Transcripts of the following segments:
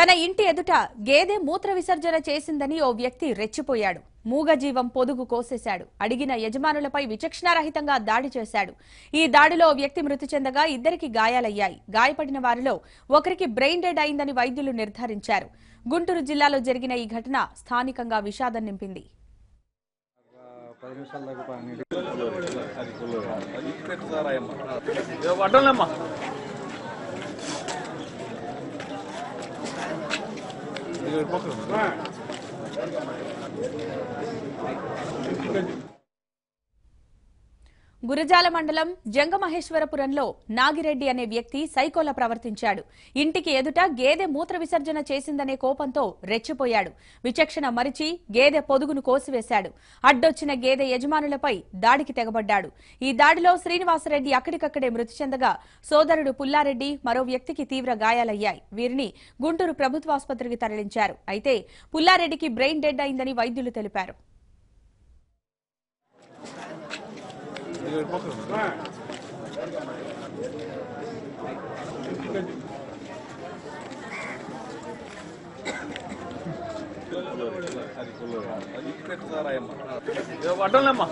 తన ఇంటి ఎదుట గేదె మూత్ర విసర్జన చేసిందని ఓ వ్యక్తి రెచ్చిపోయాడు. మూగజీవం పొదుగు కోసేశాడు. అడిగిన యజమానులపై విచక్షణారహితంగా దాడి చేశాడు. ఈ దాడిలో ఓ వ్యక్తి మృతి చెందగా ఇద్దరికి గాయాలయ్యాయి. గాయపడిన వారిలో ఒకరికి బ్రెయిన్ డెడ్ అయిందని వైద్యులు నిర్ధారించారు. గుంటూరు జిల్లాలో జరిగిన ఈ ఘటన స్థానికంగా విషాదం నింపింది. పది నిమిషాల దాకా పని వడ్డలేమ్మా గురజాల మండలం జంగమహేశ్వరపురంలో నాగిరెడ్డి అనే వ్యక్తి సైకోలా ప్రవర్తించాడు. ఇంటికి ఎదుట గేదె మూత్ర విసర్జన చేసిందనే కోపంతో రెచ్చిపోయాడు. విచక్షణ మరిచి గేదె పొదుగును కోసివేశాడు. అడ్డొచ్చిన గేదె యజమానులపై దాడికి తెగబడ్డాడు. ఈ దాడిలో శ్రీనివాసరెడ్డి అక్కడికక్కడే మృతి చెందగా సోదరుడు పుల్లారెడ్డి మరో వ్యక్తికి తీవ్ర గాయాలయ్యాయి. వీరిని గుంటూరు ప్రభుత్వాసుపత్రికి తరలించారు. అయితే పుల్లారెడ్డికి బ్రెయిన్ డెడ్ అయిందని వైద్యులు తెలిపారు. వడ్డలేమ్మా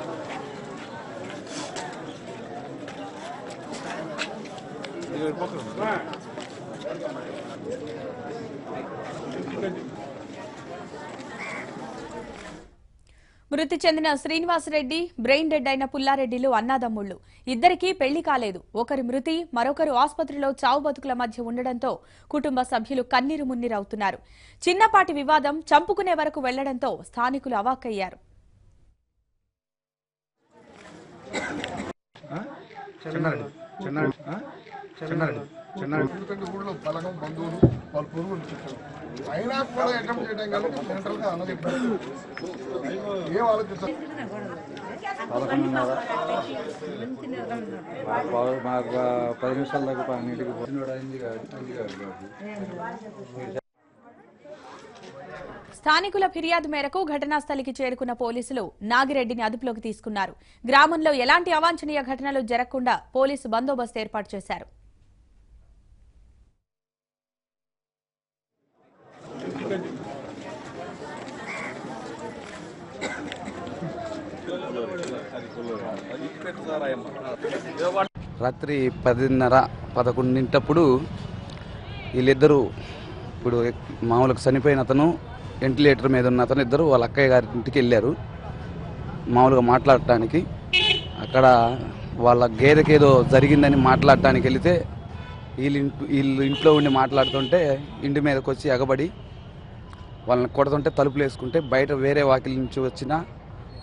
మృతి చెందిన శ్రీనివాసరెడ్డి బ్రెయిన్ డెడ్ అయిన పుల్లారెడ్డిలు అన్నాదమ్ముళ్ళు ఇద్దరికీ పెళ్ళి కాలేదు. ఒకరి మృతి మరొకరు ఆసుపత్రిలో చావు బతుకుల మధ్య ఉండడంతో కుటుంబ సభ్యులు కన్నీరు మున్నీరవుతున్నారు చిన్నపాటి వివాదం చంపుకునే వరకు వెళ్ళడంతో స్థానికులు అవాక్కయ్యారు. చిన్నారెడ్డి. చిన్నారెడ్డి. ఆ? చిన్నారెడ్డి. అయినా కూడా అటెంప్ట్ చేయడం కానీ సెంట్రల్గా అన్నది ఏం ఆలోచిస్తారు? మాకు పది నిమిషాల దాకా పని అయింది స్థానికుల ఫిర్యాదు మేరకు ఘటనా స్థలికి చేరుకున్న పోలీసులు నాగిరెడ్డిని అదుపులోకి తీసుకున్నారు. గ్రామంలో ఎలాంటి అవాంఛనీయ ఘటనలు జరగకుండా పోలీసు బందోబస్తు ఏర్పాటు చేశారు. రాత్రి పదిన్నర పదకొండింటప్పుడు వీళ్ళిద్దరూ ఇప్పుడు మామూలుగా చనిపోయిన అతను వెంటిలేటర్ మీద ఉన్న అతను ఇద్దరు వాళ్ళ అక్కయ్య గారి ఇంటికి వెళ్ళారు. మామూలుగా మాట్లాడటానికి. అక్కడ వాళ్ళ గేదెకి ఏదో జరిగిందని మాట్లాడటానికి వెళితే వీళ్ళు వీళ్ళు ఇంట్లో ఉండి మాట్లాడుతుంటే ఇంటి మీదకి వచ్చి ఎగబడి వాళ్ళని కొడుతుంటే తలుపులు వేసుకుంటే బయట వేరే వాకిలి నుంచి వచ్చిన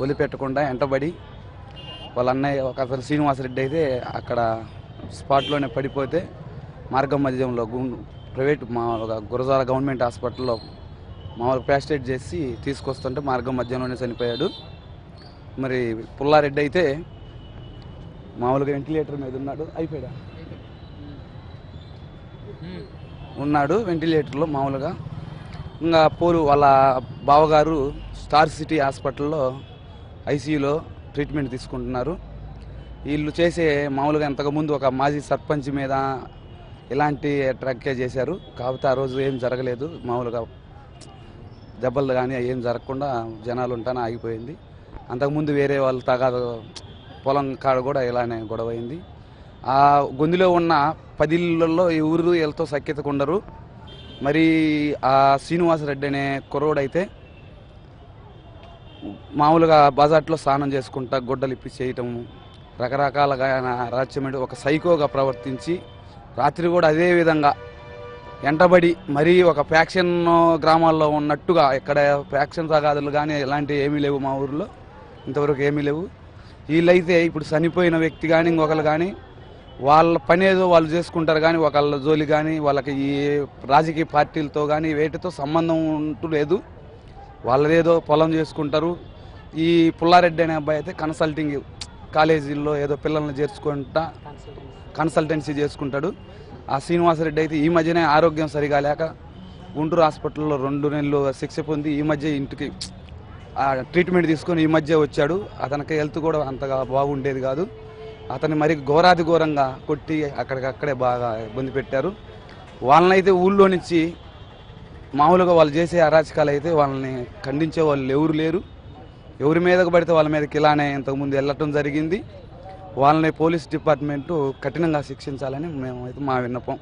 వదిలిపెట్టకుండా ఎంటబడి వాళ్ళ అన్నయ్య ఒక శ్రీనివాసరెడ్డి అయితే అక్కడ స్పాట్లోనే పడిపోతే మార్గం మధ్యంలో గు- ప్రైవేట్ మామూలుగా గురజాల గవర్నమెంట్ హాస్పిటల్లో మామూలుగా ప్యాస్టేట్ చేసి తీసుకొస్తుంటే మార్గం మధ్యంలోనే చనిపోయాడు. మరి పుల్లారెడ్డి అయితే మామూలుగా వెంటిలేటర్ మీద ఉన్నాడు అయిపోయాడా. ఉన్నాడు వెంటిలేటర్లో మామూలుగా. ఇంకా పోలు వాళ్ళ బావగారు స్టార్ సిటీ హాస్పిటల్లో ఐసీయూలో ట్రీట్మెంట్ తీసుకుంటున్నారు. వీళ్ళు చేసే మామూలుగా ఇంతకుముందు ఒక మాజీ సర్పంచ్ మీద ఇలాంటి ట్రక్కే చేశారు. కాకపోతే ఆ రోజు ఏం జరగలేదు. మామూలుగా దెబ్బలు కానీ ఏం జరగకుండా జనాలు ఉంటానే ఆగిపోయింది. అంతకుముందు వేరే వాళ్ళు తగాదు పొలం కాడ కూడా ఇలానే గొడవ అయింది ఆ గొంతులో ఉన్న పదిళ్ళల్లో ఈ ఊరు వీళ్ళతో సఖ్యతకు ఉండరు. మరి ఆ శ్రీనివాసరెడ్డి అనే కుర్రోడైతే మామూలుగా బజార్లో స్నానం చేసుకుంటా గొడ్డలు ఇప్పి చేయటం రకరకాలుగా ఆయన రాజ్యమేడు ఒక సైకోగా ప్రవర్తించి రాత్రి కూడా అదే విధంగా ఎంటబడి మరీ ఒక ఫ్యాక్షన్ గ్రామాల్లో ఉన్నట్టుగా ఇక్కడ ఫ్యాక్షన్ తగాదులు కానీ ఇలాంటివి ఏమీ లేవు మా ఊర్లో ఇంతవరకు ఏమీ లేవు. వీళ్ళైతే ఇప్పుడు చనిపోయిన వ్యక్తి కానీ ఇంకొకరు కానీ వాళ్ళ పని ఏదో వాళ్ళు చేసుకుంటారు కానీ ఒకళ్ళ జోలి కానీ వాళ్ళకి ఈ రాజకీయ పార్టీలతో కానీ వేటితో సంబంధం ఉంటూ లేదు. వాళ్ళదేదో పొలం చేసుకుంటారు. ఈ పుల్లారెడ్డి అనే అబ్బాయి అయితే కన్సల్టింగ్ కాలేజీల్లో ఏదో పిల్లల్ని చేర్చుకుంటా కన్సల్టెన్సీ చేసుకుంటాడు. ఆ శ్రీనివాసరెడ్డి అయితే ఈ మధ్యనే ఆరోగ్యం సరిగా లేక గుంటూరు హాస్పిటల్లో రెండు నెలలు శిక్ష పొంది ఈ మధ్య ఇంటికి ట్రీట్మెంట్ తీసుకొని ఈ మధ్య వచ్చాడు. అతనికి హెల్త్ కూడా అంతగా బాగుండేది కాదు. అతన్ని మరి ఘోరాది ఘోరంగా కొట్టి అక్కడికక్కడే బాగా ఇబ్బంది పెట్టారు. వాళ్ళనైతే ఊళ్ళో నుంచి మామూలుగా వాళ్ళు చేసే అరాచకాలు అయితే వాళ్ళని ఖండించే వాళ్ళు ఎవరు లేరు. ఎవరి మీదకు పడితే వాళ్ళ మీదకి ఇలానే ఇంతకుముందు వెళ్ళటం జరిగింది. వాళ్ళని పోలీస్ డిపార్ట్మెంటు కఠినంగా శిక్షించాలని మేమైతే మా విన్నపం.